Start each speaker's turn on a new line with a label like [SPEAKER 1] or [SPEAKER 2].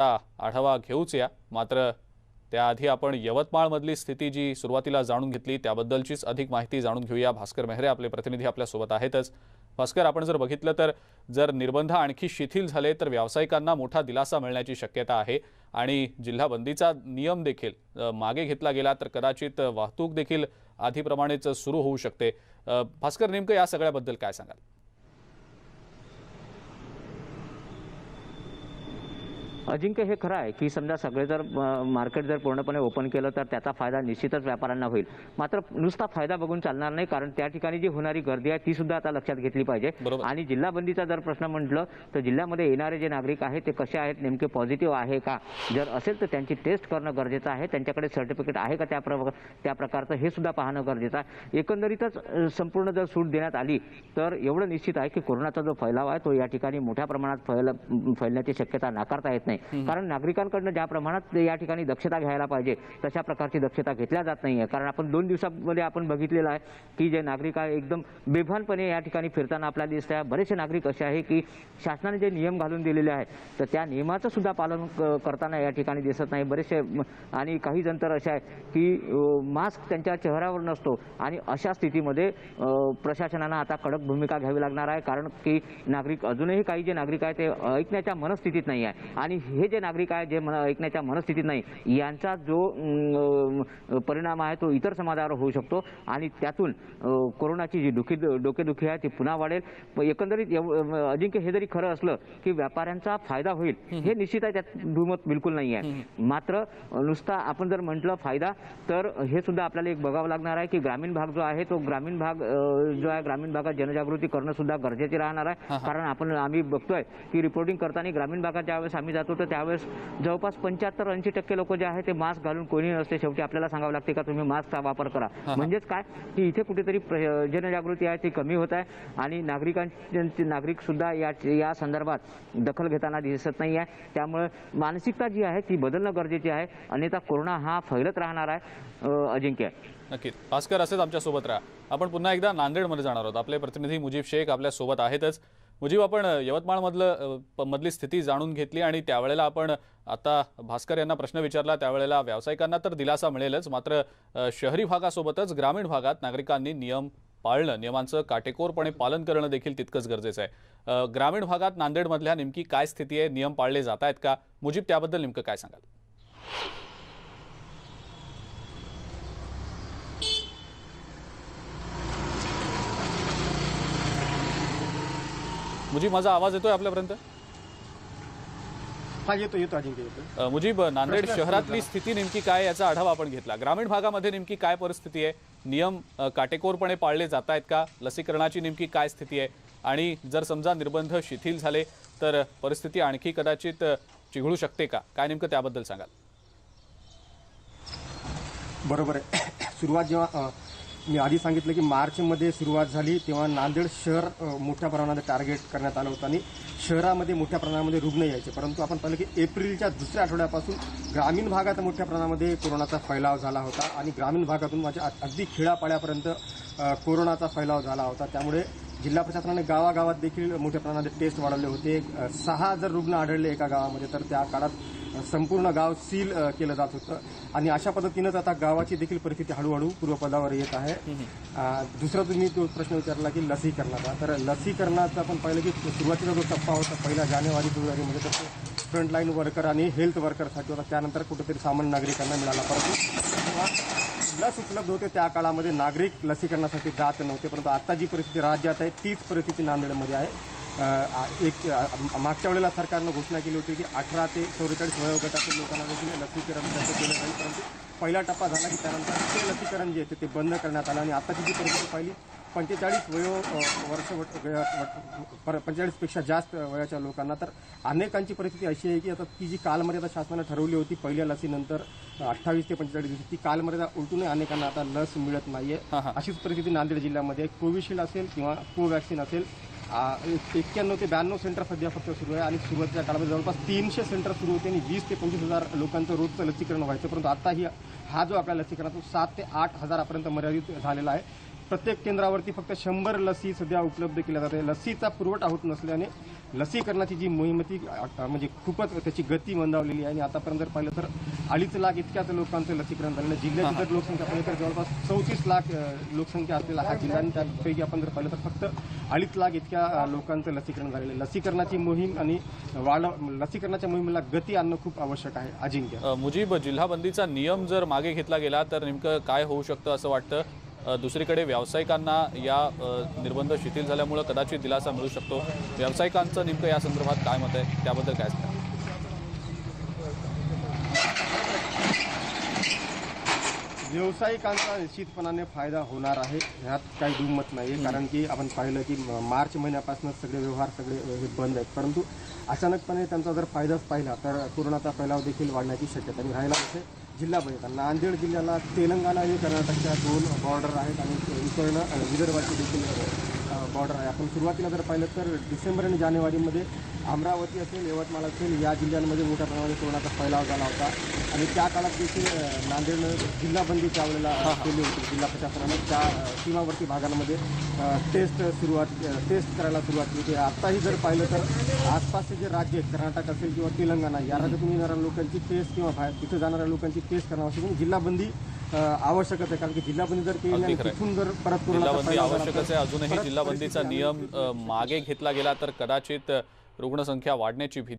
[SPEAKER 1] आढावा घेऊच या. मात्र त्याआधी आपण यवतमाळमधली स्थिती जी सुरुवातीला जाणून घेतली त्याबद्दलचीच अधिक माहिती जाणून घेऊया. भास्कर मेहरे आपले प्रतिनिधी आपल्यासोबत आहेतच. भास्कर आपण जर बघितलं तर जर निर्बंध आणखी शिथिल झाले तर व्यावसायिकांना मोठा दिलासा मिळण्याची शक्यता आहे आणि जिल्हा बंदीचा नियम देखील मागे घेतला गेला तर कदाचित वाहतूक देखील आधीप्रमाणेच सुरू होऊ शकते. भास्कर नेमकं या सगळ्याबद्दल काय सांगाल?
[SPEAKER 2] अजिंक्य हे खरं आहे की समजा सगळे जर मार्केट जर पूर्णपणे ओपन केलं तर त्याचा फायदा निश्चितच व्यापाऱ्यांना होईल. मात्र नुसता फायदा बघून चालणार नाही कारण त्या ठिकाणी जी होणारी गर्दी आहे ती सुद्धा आता लक्षात घेतली पाहिजे.
[SPEAKER 1] बरोबर.
[SPEAKER 2] आणि जिल्हा बंदीचा जर प्रश्न म्हटलं तर जिल्ह्यामध्ये येणारे जे नागरिक आहेत ते कसे आहेत नेमके पॉझिटिव्ह आहे का? जर असेल तर त्यांची टेस्ट करणं गरजेचं आहे. त्यांच्याकडे सर्टिफिकेट आहे का त्या प्र त्या प्रकारचं हे सुद्धा पाहणं गरजेचं आहे. एकंदरीतच संपूर्ण जर सूट देण्यात आली तर एवढं निश्चित आहे की कोरोनाचा जो फैलाव आहे तो या ठिकाणी मोठ्या प्रमाणात फैल फैलण्याची शक्यता नाकारता येत नाही. कारण नागरिकांकडनं ज्या प्रमाणात या ठिकाणी दक्षता घ्यायला पाहिजे तशा प्रकारची दक्षता घेतल्या जात नाहीये. कारण आपण दोन दिवसामध्ये आपण बघितलेलं आहे की जे नागरिक आहे एकदम बेभानपणे या ठिकाणी फिरताना आपल्याला दिसत आहे. बरेचसे नागरिक असे आहे की शासनाने जे नियम घालून दिलेले आहेत तर त्या नियमाचं सुद्धा पालन करताना या ठिकाणी दिसत नाही. बरेचसे आणि काही जण तर असे आहेत की मास्क त्यांच्या चेहऱ्यावर नसतो आणि अशा स्थितीमध्ये प्रशासनानं आता कडक भूमिका घ्यावी लागणार आहे. कारण की नागरिक अजूनही काही जे नागरिक आहे ते ऐकण्याच्या मनस्थितीत नाही आहे. आणि हे जे नागरिक आहे जे मन ऐकण्याच्या मनस्थितीत नाही यांचा जो परिणाम आहे तो इतर समाजावर होऊ शकतो आणि त्यातून कोरोनाची जी दुखी डोकेदुखी आहे ती पुन्हा वाढेल. एकंदरीत अजिंक्य हे जरी खरं असलं की व्यापाऱ्यांचा फायदा होईल हे निश्चित आहे त्यात दुमत बिलकुल नाही आहे. मात्र नुसता आपण जर म्हटलं फायदा तर हे सुद्धा आपल्याला एक बघावं लागणार आहे की ग्रामीण भाग जो आहे तो ग्रामीण भाग जो आहे ग्रामीण भागात जनजागृती करणं सुद्धा गरजेचे राहणार आहे. कारण आपण आम्ही बघतोय की रिपोर्टिंग करताना ग्रामीण भागात ज्यावेळेस आम्ही जातो तर त्यावेळेस जवळपास पंच्याहत्तर ऐंशी टक्के लोक जे आहे ते मास्क घालून कोणी नसते. शेवटी आपल्याला सांगावं लागते का तुम्ही मास्कचा वापर करा. म्हणजेच काय? की इथे कुठेतरी जनजागृती आहे ती कमी होत आहे आणि नागरिकांचे नागरिक सुद्धा या या संदर्भात दखल घेताना दिसत नाही आहे. त्यामुळे मानसिकता जी आहे ती बदलणं गरजेची आहे. अन्यथा कोरोना हा फैलत राहणार आहे अजिंक्य.
[SPEAKER 1] नक्कीच. भास्कर असेच आमच्यासोबत राहा. आपण पुन्हा एकदा नांदेडमध्ये जाणार आहोत. आपले प्रतिनिधी मुजीब शेख आपल्यासोबत आहेतच. मुजीब आपण यवतमाळमधलं मधली स्थिती जाणून घेतली आणि त्यावेळेला आपण आता भास्कर यांना प्रश्न विचारला. त्यावेळेला व्यावसायिकांना तर दिलासा मिळेलच. मात्र शहरी भागासोबतच ग्रामीण भागात नागरिकांनी नियम पाळणं नियमांचं काटेकोरपणे पालन करणं देखील तितकंच गरजेचं आहे. ग्रामीण भागात नांदेडमधल्या नेमकी काय स्थिती आहे? नियम पाळले जात आहेत का? मुजीब त्याबद्दल नेमकं काय सांगाल? मुजीब माझा आवाज येतोय आपल्यापर्यंत?
[SPEAKER 3] हा येतो येतो अजिंक्य येतो.
[SPEAKER 1] अ, मुजीब नांदेड शहरातली स्थिती नेमकी काय याचा आढावा आपण घेतला. ग्रामीण भागामध्ये नेमकी काय परिस्थिती आहे? नियम काटेकोरपणे पाळले जात आहेत का? लसीकरणाची नेमकी काय स्थिती आहे? आणि जर समजा निर्बंध शिथिल झाले तर परिस्थिती आणखी कदाचित चिघळू शकते का? काय नेमकं त्याबद्दल सांगाल?
[SPEAKER 3] बरोबर आहे. सुरुवात जेव्हा मी आधी सांगितलं की मार्चमध्ये सुरुवात झाली तेव्हा नांदेड शहर मोठ्या प्रमाणात टार्गेट करण्यात आलं होतं आणि शहरामध्ये मोठ्या प्रमाणामध्ये रुग्ण यायचे. परंतु आपण पाहिलं की एप्रिलच्या दुसऱ्या आठवड्यापासून ग्रामीण भागात मोठ्या प्रमाणामध्ये कोरोनाचा फैलाव झाला होता आणि ग्रामीण भागातून म्हणजे माझ्या अगदी खेड्यापाड्यापर्यंत कोरोनाचा फैलाव झाला होता. त्यामुळे जिल्हा प्रशासनाने गावागावात देखील मोठ्या प्रमाणात टेस्ट वाढवले होते. सहा जर रुग्ण आढळले एका गावामध्ये तर त्या काळात संपूर्ण गाव सील केलं जात होतं. आणि अशा पद्धतीनंच आता गावाची देखील परिस्थिती हळूहळू पूर्वपदावर येत आहे. दुसरा तुम्ही तो प्रश्न विचारला की लसीकरणाचा. तर लसीकरणाचं आपण पाहिलं की सुरुवातीचा जो टप्पा होता पहिला जानेवारी फेब्रुवारीमध्ये तर तो फ्रंटलाईन वर्कर आणि हेल्थ वर्करसाठी होता. त्यानंतर कुठेतरी सामान्य नागरिकांना मिळाला. परंतु लस उपलब्ध होते त्या काळामध्ये नागरिक लसीकरणासाठी जात नव्हते. परंतु आता जी परिस्थिती राज्यात आहे तीच परिस्थिती नांदेडमध्ये आहे. एक मागच्या वेळेला सरकारनं घोषणा केली होती की अठरा ते चौवेचाळीस वयोगटातील लोकांना देखील लसीकरण त्याचं केलं जाईल परंतु पहिला टप्पा झाला की त्यानंतर ते लसीकरण जे आहे ते बंद करण्यात आलं आणि आताची जी परिस्थिती पाहिली पंचेचाळीस वयो वर्ष पंचेचाळीसपेक्षा जास्त वयाच्या लोकांना तर अनेकांची परिस्थिती अशी आहे की आता ती जी कालमर्यादा शासनाने ठरवली होती पहिल्या लसीनंतर अठ्ठावीस ते पंचेचाळीस दिवशी ती कालमर्यादा उलटूनही अनेकांना आता लस मिळत नाहीये
[SPEAKER 1] हा, हा.
[SPEAKER 3] अशीच परिस्थिती नांदेड जिल्ह्यामध्ये आहे. कोविशिल्ड असेल किंवा कोवॅक्सिन असेल एक्क्याण्णव ते ब्याण्णव सेंटर सध्या फक्त सुरू आहे आणि सुरुवातीच्या काळामध्ये जवळपास तीनशे सेंटर सुरू होते आणि वीस ते पंचवीस हजार लोकांचं रोजचं लसीकरण व्हायचं परंतु आता ही हा जो आपला लसीकरण तो सात ते आठ हजारापर्यंत मर्यादित झालेला आहे. प्रत्येक केंद्रावरती फक्त शंभर लसी सध्या उपलब्ध केल्या जाते लसीचा पुरवठा होत नसल्याने लसीकरणाची जी मोहीम ती म्हणजे खूपच त्याची गती मंदावलेली आहे. आणि आतापर्यंत जर पाहिलं तर अडीच लाख इतक्याच लोकांचं लसीकरण झालेलं जिल्ह्याची जर लोकसंख्या पाहिली तर जवळपास चौतीस लाख लोकसंख्या असलेला हा जिल्हा आणि त्यापैकी आपण जर पाहिलं तर फक्त अडीच लाख इतक्या लोकांचं लसीकरण झालेलं आहे. लसीकरणाची मोहीम आणि वाढ लसीकरणाच्या मोहिमेला गती आणणं खूप आवश्यक आहे. अजिंक्य.
[SPEAKER 1] अ, मुजीब जिल्हाबंदीचा नियम जर मागे घेतला गेला तर नेमकं काय होऊ शकतं असं वाटतं? दुसरीकडे व्यावसायिकांना या निर्बंध शिथिल झाल्यामुळं कदाचित दिलासा मिळू शकतो. व्यावसायिकांचं नेमकं या संदर्भात काय मत आहे? त्याबद्दल काय सांगा
[SPEAKER 3] व्यावसायिकांचा निश्चितपणाने फायदा होणार आहे ह्यात काही दुमत नाही आहे कारण की आपण पाहिलं की मार्च महिन्यापासून सगळे व्यवहार सगळे बंद आहेत. परंतु अचानकपणे त्यांचा जर फायदाच पाहिला तर कोरोनाचा फैलाव देखील वाढण्याची शक्यता आणि राहिला इथे जिल्हा बघितला नांदेड जिल्ह्याला तेलंगणा आणि कर्नाटकच्या दोन बॉर्डर आहेत आणि इकडनं विदर्भाची देखील बॉर्डर आहे. आपण सुरुवातीला जर पाहिलं तर डिसेंबर आणि जानेवारीमध्ये अमरावती असेल यवतमाळ असेल या जिल्ह्यांमध्ये मोठ्या प्रमाणात कोरोनाचा फैलाव झाला होता. आणि त्या काळात देखील अ, नांदेडनं जिल्हाबंदी त्यावेळेला केली होती जिल्हा प्रशासनाने. त्या सीमावर्ती भागांमध्ये टेस्ट सुरुवात टेस्ट करायला सुरुवात केली. होती आत्ताही जर पाहिलं तर आसपासचे जे राज्य आहेत कर्नाटक असेल किंवा तेलंगणा या राज्यातून येणाऱ्या लोकांची टेस्ट किंवा बाहेर तिथं जाणाऱ्या लोकांची टेस्ट करणं आवश्यक आहे. जिल्हाबंदी अ, आवश्यकच आहे. कारण की जिल्हाबंदी जर केली आणि. तिथून जर परत
[SPEAKER 1] जिल्हाबंदी आवश्यकच आहे. अजूनही जिल्हाबंदीचा नियम मागे घेतला गेला तर कदाचित रुग्णसंख्या वाढण्याची भीती